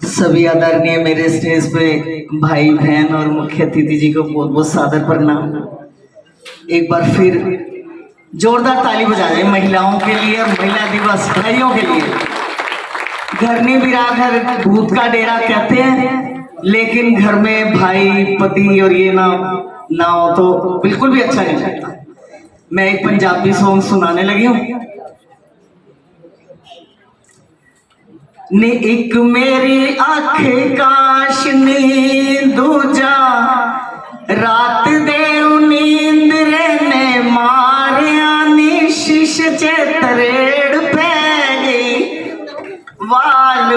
सभी आदरणीय मेरे स्टेज पे भाई, बहन और मुख्य अतिथि जी को बहुत बहुत सादर प्रणाम। एक बार फिर जोरदार ताली बजा दें महिलाओं के लिए और महिला दिवस, भाइयों के लिए। घर में बिरादर भूत का डेरा कहते हैं, लेकिन घर में भाई, पति और ये ना ना हो तो बिल्कुल भी अच्छा नहीं लगता। मैं एक पंजाबी सॉन्ग सुनाने लगी हूँ। ਨੇ ਇੱਕ ਮੇਰੀ ਅੱਖ ਕਾਸ਼ਨੀ ਦੂਜਾ। ਰਾਤ ਦੇ ਉਨੀਂਦ ਰਹਿਨੇ ਮਾਰਿਆ ਨੀ ਸ਼ਿਸ਼ ਚ ਤਰੇੜ ਪੈ ਗਈ। ਵਾਲ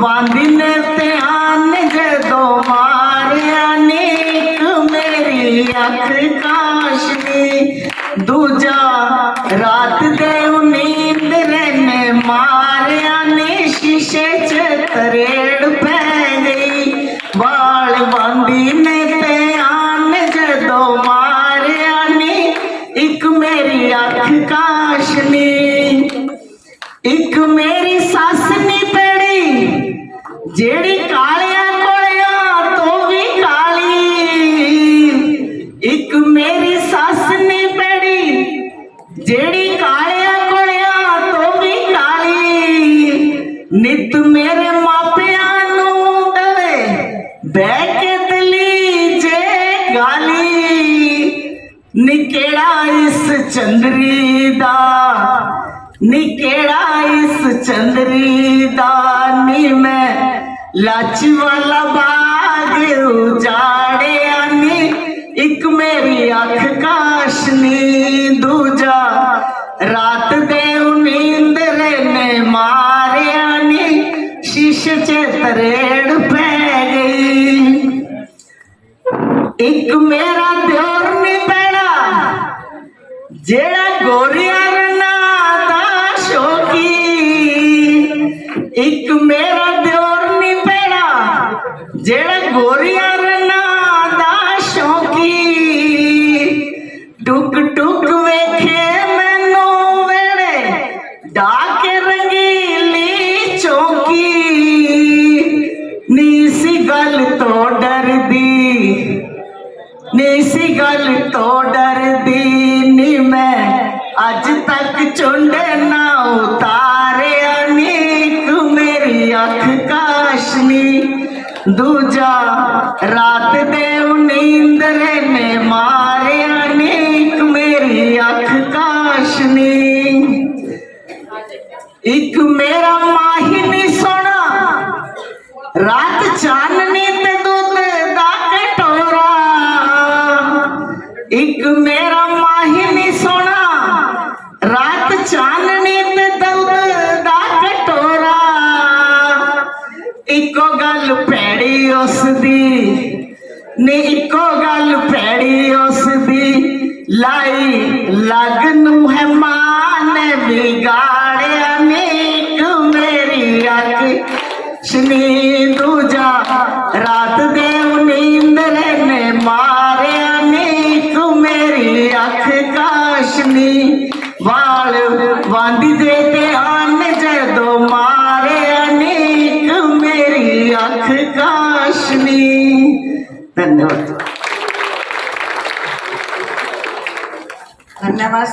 ਵਾਂਦੀ ਨੇ ਧਿਆਨ ਜਦੋਂ ਮਾਰਿਆ ਨੀ ਇੱਕ ਮੇਰੀ ਅੱਖ ਕਾਸ਼ਨੀ ਦੂਜਾ। ਰਾਤ ਇੱਕ ਮੇਰੀ ਸੱਸ ਨੀ ਪੜੀ ਜਿਹੜੀ ਕਾਲਿਆਂ ਕੋਲਿਆਂ ਤੋਂ ਵੀ ਕਾਲੀ। ਇੱਕ ਮੇਰੀ ਸੱਸ ਨੀ ਪੜੀ ਜਿਹੜੀ ਕਾਲਿਆਂ ਕੋਲਿਆਂ ਤੋਂ ਵੀ ਕਾਲੀ। ਨਿਤ ਮੇਰੇ ਮਾਪਿਆਂ ਨੂੰ ਦਵੇ ਬਹਿ ਕੇ ਦਲੀ ਜੇ ਗਾਲੀ। ਨੀ ਕਿਹੜਾ ਇਸ ਚੰਦਰੀ ਦਾ निकेड़ा इस चंद्री दानी में। लाची वाला बाग उजाड़े आनी एक मेरी अख काशनी दूजा रात दे नींद ने मारे आनी, शीश चेतरेड़ पै गई। एक मेरा द्योर नहीं पैना, जेड़ा गोरिया गल तो डर दी मैं। अज तक चुंडे ना उतारे अनेक मेरी अख काशनी दूजा रात दे नींदरे ने मारे अनेक मेरी अख काशनी एक मेरा ਮੇਰਾ ਮਾਹੀ ਨੀ ਸੋਣਾ। ਰਾਤ ਚਾਨਣੀ ਤੇ ਦੁੱਧ ਦਾ ਕਟੋਰਾ। ਇੱਕੋ ਗੱਲ ਭੈੜੀ ਉਸ ਦੀ ਨੇ ਇੱਕੋ ਗੱਲ ਭੈੜੀ ਉਸ ਦੀ ਲਾਈ ਲੱਗ ਨੂੰ ਹੈ ਮਾਂ ਨੇ ਵਿਗਾੜਿਆ, ਨੀ ਮੇਰੀ ਅੱਖ, ਸ਼ਨੀ वाल बांधी देते आन जदो मारे अनेक मेरी अख काशनी। धन्यवाद। धन्यवाद।